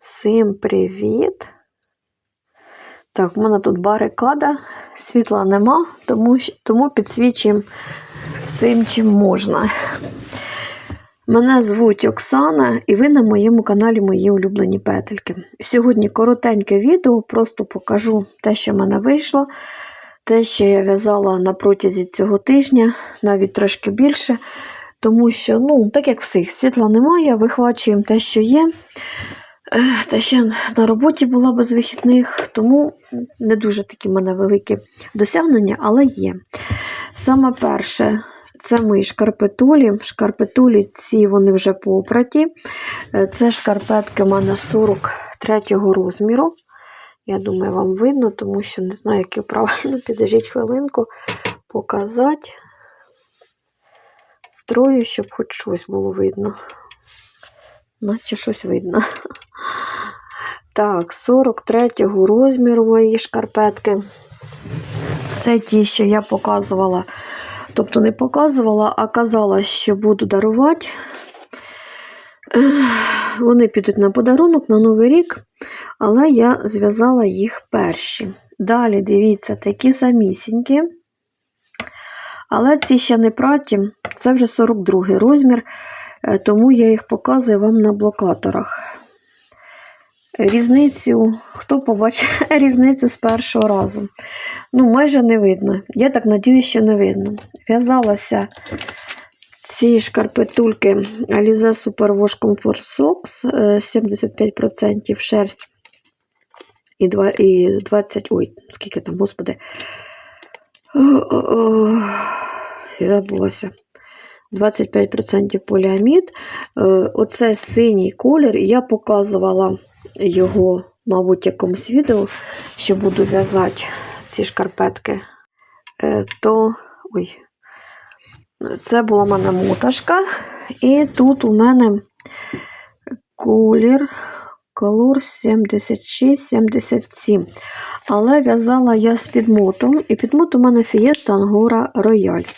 Всім привіт! Так, в мене тут барикада, світла нема, тому, тому підсвічуємо всім, чим можна. Мене звуть Оксана, і ви на моєму каналі Мої улюблені петельки. Сьогодні коротеньке відео, просто покажу те, що в мене вийшло, те, що я в'язала на протязі цього тижня, навіть трошки більше. Тому що, ну, так як всіх, світла немає, вихвачуємо те, що є. Та ще на роботі була без вихідних, тому не дуже такі в мене великі досягнення, але є. Саме перше, це мої шкарпетулі. Шкарпетулі ці вони вже попраті. Е, Це шкарпетки в мене 43 розміру. Я думаю, вам видно, тому що не знаю, як правильно. Підожіть хвилинку, показати. Строю, щоб хоч щось було видно. Наче щось видно. Так, 43-го розміру мої шкарпетки. Це ті, що я показувала. Тобто не показувала, а казала, що буду дарувати. Вони підуть на подарунок на Новий рік, але я зв'язала їх перші. Далі, дивіться, такі самісінькі. Але ці ще не праті, це вже 42 розмір, е, тому я їх показую вам на блокаторах. Різницю, хто побачив різницю з першого разу? Ну, майже не видно. Я так надіюсь, що не видно. В'язалася ці шкарпетульки Alize Super Wash Comfort Socks е, 75% шерсть і два- і 20, ой, скільки там, господи. Я забулася. 25% поліамід. Е, Оце синій колір. Я показувала його, мабуть, якомусь відео, що буду в'язати ці шкарпетки. Е, То, ой, це була в мене моташка. І тут у мене колір, колор 76-77. Але в'язала я з підмотом, і підмот у мене Fiesta Angora Royal. Е,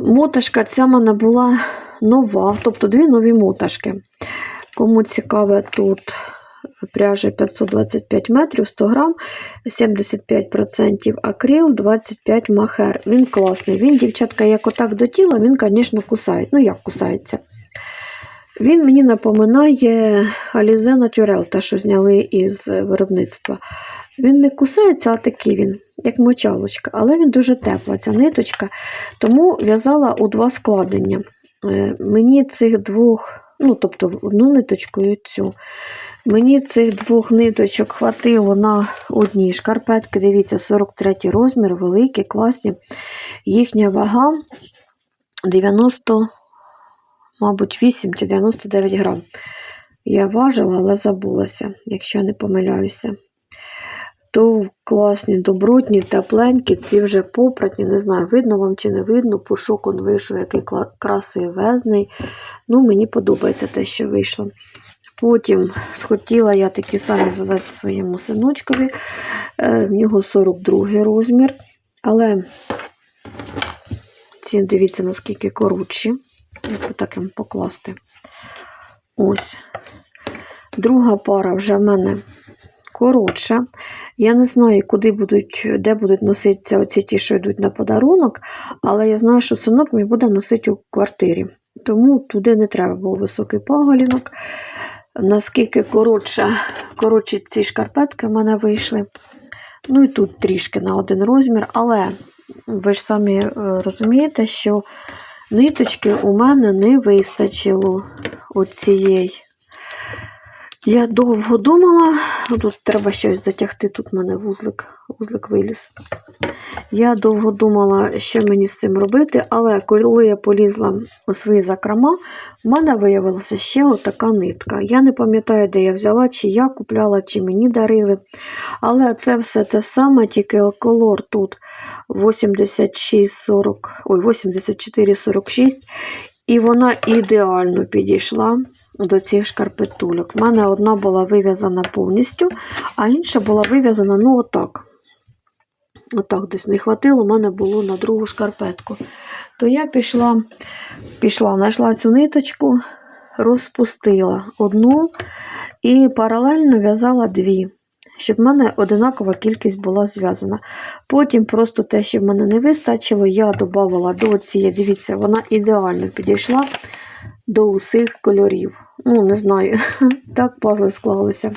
Моташка ця в мене була нова, тобто дві нові моташки. Кому цікаве, тут пряжа 525 метрів, 100 грам, 75% акрил, 25 махер. Він класний. Він, дівчатка, як отак до тіла, він, звісно, кусає. Ну, як кусається. Він мені напоминає Alize Naturel, те, що зняли із виробництва. Він не кусається, а такий він, як мочалочка, але він дуже тепла, ця ниточка. Тому в'язала у два складення. Е, Мені цих двох, ну, тобто одну ниточку і цю. Мені цих двох ниточок хватило на одні шкарпетки. Дивіться, 43 розмір, великі, класні. Їхня вага 90, мабуть, 8 чи 99 грам. Я важила, але забулася, якщо я не помиляюся. То класні, добротні, тепленькі, ці вже попратні, не знаю, видно вам чи не видно. Пушок он вийшов, який красивезний. Ну, мені подобається те, що вийшло. Потім схотіла я такі самі зв'язати своєму синочкові. Е, В нього 42 розмір. Але ці, дивіться, наскільки коротші. Як так їм покласти. Ось. Друга пара вже в мене коротша. Я не знаю, куди будуть, де будуть носитися оці ті, що йдуть на подарунок, але я знаю, що синок мій буде носити у квартирі. Тому туди не треба було високий поголінок. Наскільки коротше, коротші ці шкарпетки в мене вийшли. Ну і тут трішки на один розмір, але ви ж самі е, розумієте, що ниточки у мене не вистачило оцієї. Я довго думала, тут треба щось затягти, тут в мене вузлик, вузлик виліз. Я довго думала, що мені з цим робити, але коли я полізла у свої закрома, в мене виявилася ще отака нитка. Я не пам'ятаю, де я взяла, чи я купляла, чи мені дарили. Але це все те саме, тільки колор тут 86,40, ой, 84,46, і вона ідеально підійшла до цих шкарпетульок. У мене одна була вив'язана повністю, а інша була вив'язана, ну, отак. Отак десь не хватило, у мене було на другу шкарпетку. То я пішла, пішла, знайшла цю ниточку, розпустила одну І паралельно в'язала дві, щоб в мене одинакова кількість була зв'язана. Потім просто те, що в мене не вистачило, я додавала до цієї, дивіться, вона ідеально підійшла до усіх кольорів. Ну, не знаю, так пазли склалися.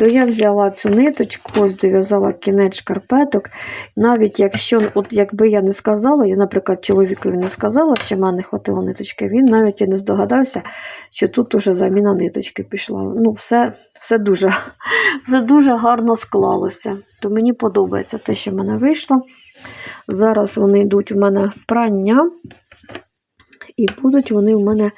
То я взяла цю ниточку, ось дов'язала кінець шкарпеток. Навіть якщо, от якби я не сказала, я, наприклад, чоловікові не сказала, що в мене не хватило ниточки, він навіть і не здогадався, що тут уже заміна ниточки пішла. Ну, все, все, дуже, все дуже гарно склалося. То мені подобається те, що в мене вийшло. Зараз вони йдуть у мене в прання, і будуть вони у мене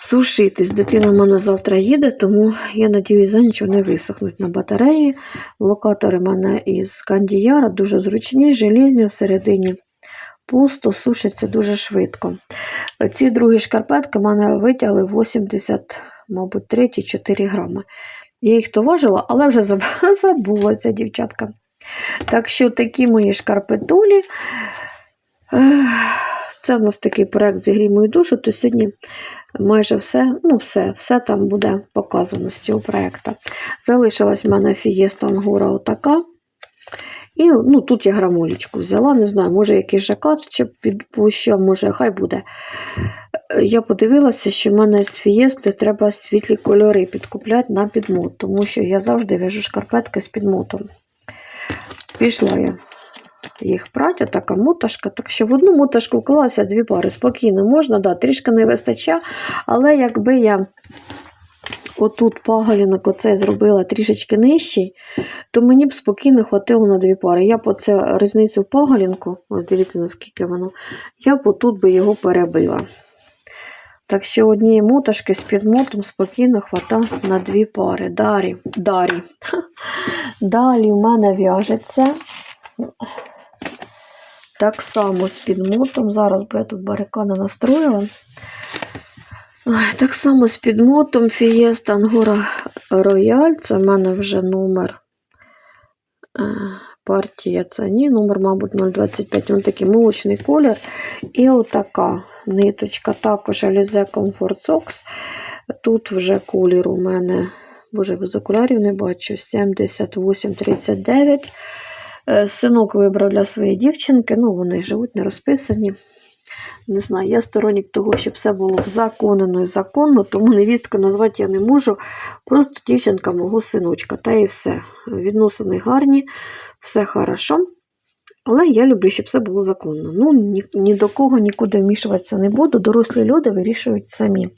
сушитись. Дитина в мене завтра їде, тому я надіюсь, за ніч вони висохнуть на батареї. Локатори в мене із кандіяра дуже зручні, желізні всередині. Пусто сушаться дуже швидко. Ці другі шкарпетки в мене витягли 80, мабуть, 3 4 грами. Я їх то важила, але вже заб- забула ця дівчатка. Так що такі мої шкарпетулі. Це в нас такий проект «Зігрій мою душу, то сьогодні майже все, ну все, все там буде показано з цього проєкту. Залишилась в мене фієста ангора отака. І ну, тут я грамулечку взяла, не знаю, може якийсь жакат чи що, може, хай буде. Я подивилася, що в мене з фієсти треба світлі кольори підкупляти на підмот, тому що я завжди в'яжу шкарпетки з підмотом. Пішла я їх прати, така моташка. Так що в одну моташку вклалася дві пари. Спокійно можна, да, трішки не вистачає, але якби я отут паголінок оцей зробила трішечки нижчий, то мені б спокійно хватило на дві пари. Я б оце різницю паголінку, ось дивіться, наскільки воно, я б отут би його перебила. Так що однієї моташки з підмотом спокійно хвата на дві пари. Дарі, дарі. Далі в мене в'яжеться. Так само з підмотом. Зараз би я тут барикади настроїла. Так само з підмотом Fiesta Angora Royal. Це в мене вже номер. е, Партія це ні, номер, мабуть, 025. Він такий молочний колір. І отака ниточка, також Alize Comfort Socks. Тут вже колір у мене, боже, без окулярів не бачу, 78,39. Е, Синок вибрав для своєї дівчинки, ну вони живуть не розписані. Не знаю, я сторонник того, щоб все було законено і законно, тому невістку назвати я не можу. Просто дівчинка мого синочка. Та і все. Відносини гарні, все хорошо. Але я люблю, щоб все було законно. Ну, ні, ні до кого нікуди вмішуватися не буду. Дорослі люди вирішують самі.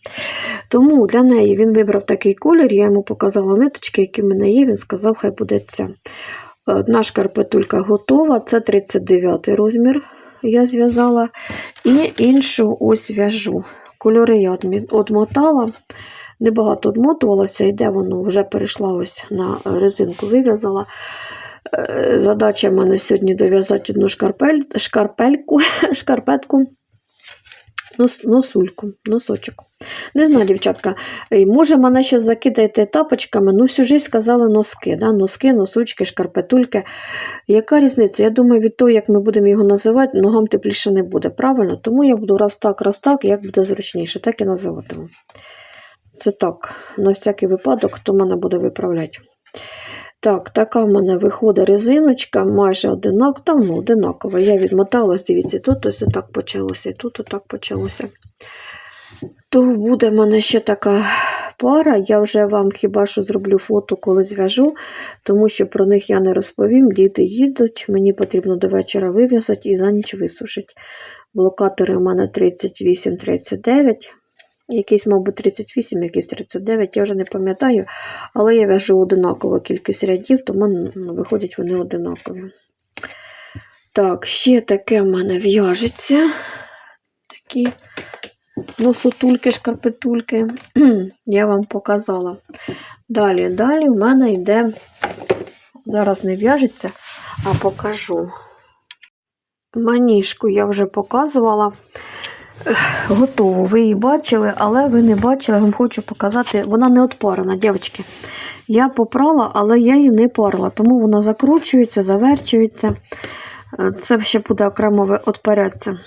Тому для неї він вибрав такий колір, я йому показала ниточки, які в мене є. Він сказав, хай буде ця. Одна шкарпетулька готова, це 39 розмір я зв'язала. І іншу ось в'яжу. Кольори я одмотала, небагато одмотувалася, і де воно вже перейшла ось на резинку, вив'язала. Е, Задача в мене сьогодні дов'язати одну шкарпель, шкарпельку, шкарпетку, нос, носульку, носочок. Не знаю, дівчатка, е, може мене ще закидаєте тапочками, ну всю життя сказали носки, да? носки, носочки, шкарпетульки. Яка різниця? Я думаю, від того, як ми будемо його називати, ногам тепліше не буде, правильно? Тому я буду раз так, раз так, як буде зручніше, так і називатиму. Це так, на всякий випадок, хто мене буде виправляти. Так, така в мене виходить резиночка, майже одинакова, там ну, одинакова. Я відмоталась, дивіться, тут ось отак почалося, і тут отак почалося. То буде в мене ще така пара. Я вже вам хіба що зроблю фото, коли зв'яжу, тому що про них я не розповім. Діти їдуть, мені потрібно до вечора вив'язати і за ніч висушити. Блокатори у мене 38-39. Якийсь, мабуть, 38, якийсь 39, я вже не пам'ятаю, але я в'яжу одинакову кількість рядів, тому ну, виходять вони одинакові. Так, ще таке в мене в'яжеться. Такі носотульки, шкарпетульки. Я вам показала. Далі, далі в мене йде, зараз не в'яжеться, а покажу. Маніжку я вже показувала. Ех, Готову. Ви її бачили, але ви не бачили, я вам хочу показати. Вона не отпарена, дівчатки. Я попрала, але я її не парила, тому вона закручується, заверчується. Е, Це ще буде окремо отпарятися.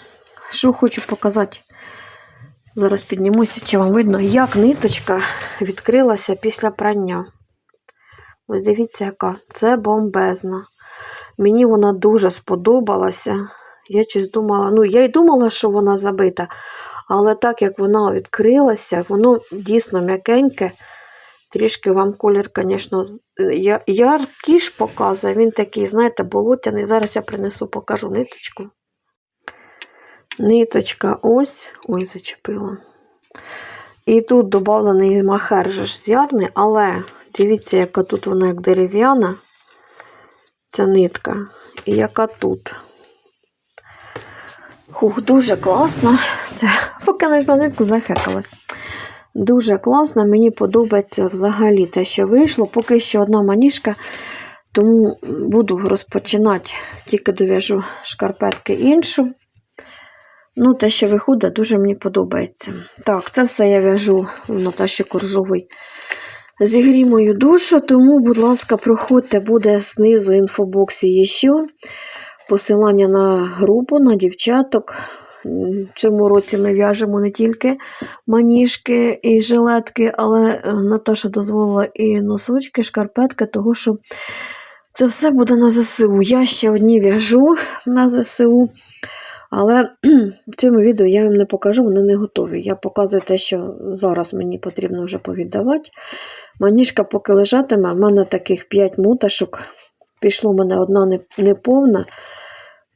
Що хочу показати. Зараз піднімуся, чи вам видно, як ниточка відкрилася після прання. Ось дивіться, яка. Це бомбезна. Мені вона дуже сподобалася. Я щось думала, ну я й думала, що вона забита, але так як вона відкрилася, воно дійсно м'якеньке. Трішки вам колір, звісно, яркіш показує. Він такий, знаєте, болотяний. Зараз я принесу, покажу ниточку. Ниточка ось. Ой, зачепила. І тут додавлений махер же ж зярний, але дивіться, яка тут вона як дерев'яна, ця нитка, і яка тут. Хух, дуже класно. Це поки знайшла нитку, захекалась. Дуже класно, мені подобається взагалі те, що вийшло. Поки що одна маніжка, тому буду розпочинати, тільки дов'яжу шкарпетки іншу. Ну, те, що виходить, дуже мені подобається. Так, це все я в'яжу в Наташі Коржовій. Зігрій мою душу, тому, будь ласка, проходьте, буде знизу інфобоксі ще посилання на групу, на дівчаток. В цьому році ми в'яжемо не тільки маніжки і жилетки, але е, Наташа дозволила і носочки, шкарпетки, того що це все буде на ЗСУ. Я ще одні в'яжу на ЗСУ. Але в цьому відео я вам не покажу, вони не готові. Я показую те, що зараз мені потрібно вже повіддавати. Маніжка поки лежатиме, в мене таких 5 муташок. Пішло в мене одна неповна.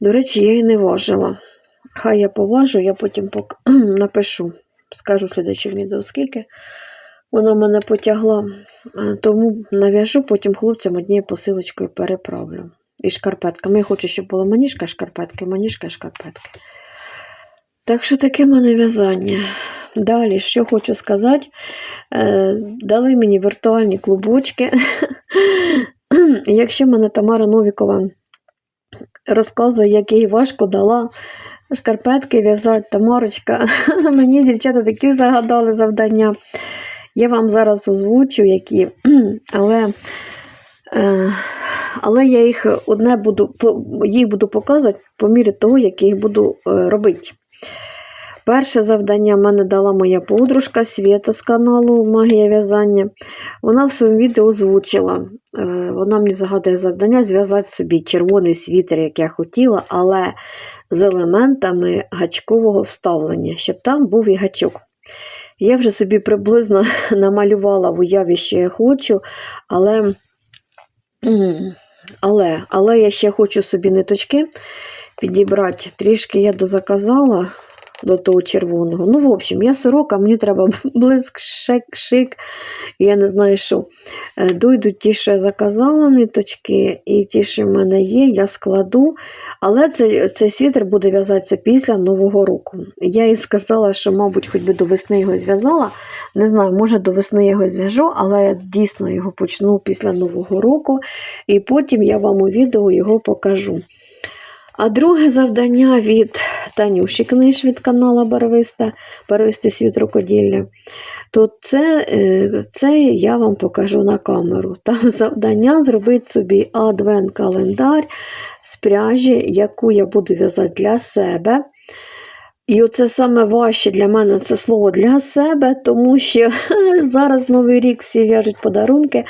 До речі, я її не важила. Хай я поважу, я потім пок... напишу. Скажу в слідчому відео, скільки вона мене потягла. Е, Тому нав'яжу, потім хлопцям однією посилочкою переправлю. І шкарпетками. Я хочу, щоб було маніжка, шкарпетки, маніжка, шкарпетки. Так що таке мене в'язання. Далі, що хочу сказати, е, дали мені віртуальні клубочки. Якщо мене Тамара Новікова розказує, як їй важко дала шкарпетки в'язати, Тамарочка, мені дівчата такі загадали завдання. Я вам зараз озвучу, які, але, е, але я їх одне буду, їх буду показувати по мірі того, як я їх буду е, робити. Перше завдання мене дала моя подружка Свєта з каналу Магія в'язання. Вона в своєму відео озвучила. Е, Вона мені загадує завдання зв'язати собі червоний світер, як я хотіла, але з елементами гачкового вставлення, щоб там був і гачок. Я вже собі приблизно намалювала в уяві, що я хочу, але, але, але я ще хочу собі ниточки підібрати. Трішки я дозаказала до того червоного. Ну, в общем, я сорока, мені треба блиск, шик, шик, я не знаю що. Е, Дойдуть ті, що я заказала ниточки, і ті, що в мене є, я складу. Але цей, цей світер буде в'язатися після Нового року. Я їй сказала, що, мабуть, хоч би до весни його зв'язала. Не знаю, може до весни його зв'яжу, але я дійсно його почну після Нового року, і потім я вам у відео його покажу. А друге завдання від Танюші Книж від каналу Барвиста, Барвистий світ рукоділля. То це, е, це я вам покажу на камеру. Там завдання зробити собі адвент-календар з пряжі, яку я буду в'язати для себе. І оце саме важче для мене це слово для себе, тому що зараз Новий рік всі в'яжуть подарунки,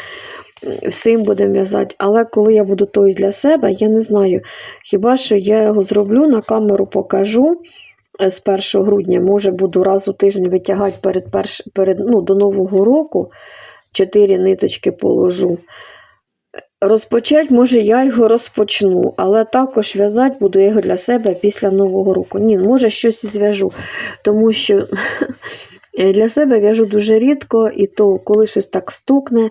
всім будемо в'язати. Але коли я буду той для себе, я не знаю. Хіба що я його зроблю, на камеру покажу е, з 1 грудня. Може, буду раз у тиждень витягати перед перш... перед, ну, до Нового року. Чотири ниточки положу. Розпочать, може, я його розпочну, але також в'язати буду його для себе після Нового року. Ні, може, щось зв'яжу, тому що для себе в'яжу дуже рідко, і то, коли щось так стукне,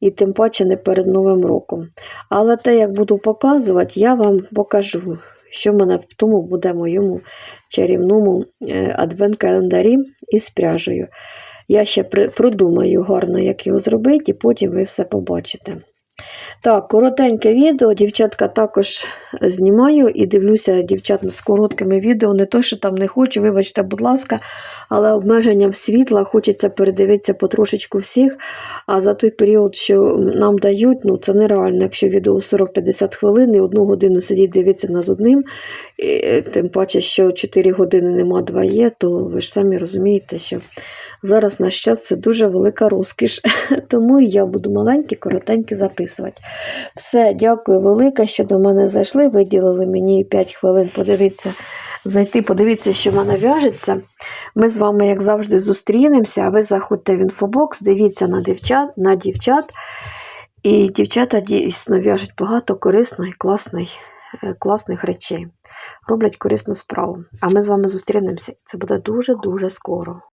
і тим паче не перед Новим роком. Але те, як буду показувати, я вам покажу, що в мене в тому буде моєму чарівному е, адвент-календарі із пряжею. Я ще продумаю гарно, як його зробити, і потім ви все побачите. Так, коротеньке відео. Дівчатка також знімаю і дивлюся дівчат з короткими відео. Не то, що там не хочу, вибачте, будь ласка, але обмеженням світла хочеться передивитися потрошечку всіх. А за той період, що нам дають, ну це нереально. Якщо відео 40-50 хвилин і одну годину сидіть дивитися над одним, і, тим паче, що 4 години нема, 2 є, то ви ж самі розумієте, що зараз наш час це дуже велика розкіш. Тому я буду маленькі, коротенькі записувати. Все, дякую велике, що до мене зайшли. Виділили мені 5 хвилин подивитися, зайти, подивитися, що в мене в'яжеться. Ми з вами, як завжди, зустрінемося, а ви заходьте в інфобокс, дивіться на дівчат, на дівчат. І дівчата дійсно в'яжуть багато корисних, класних, е, класних речей. Роблять корисну справу. А ми з вами зустрінемося. Це буде дуже-дуже скоро.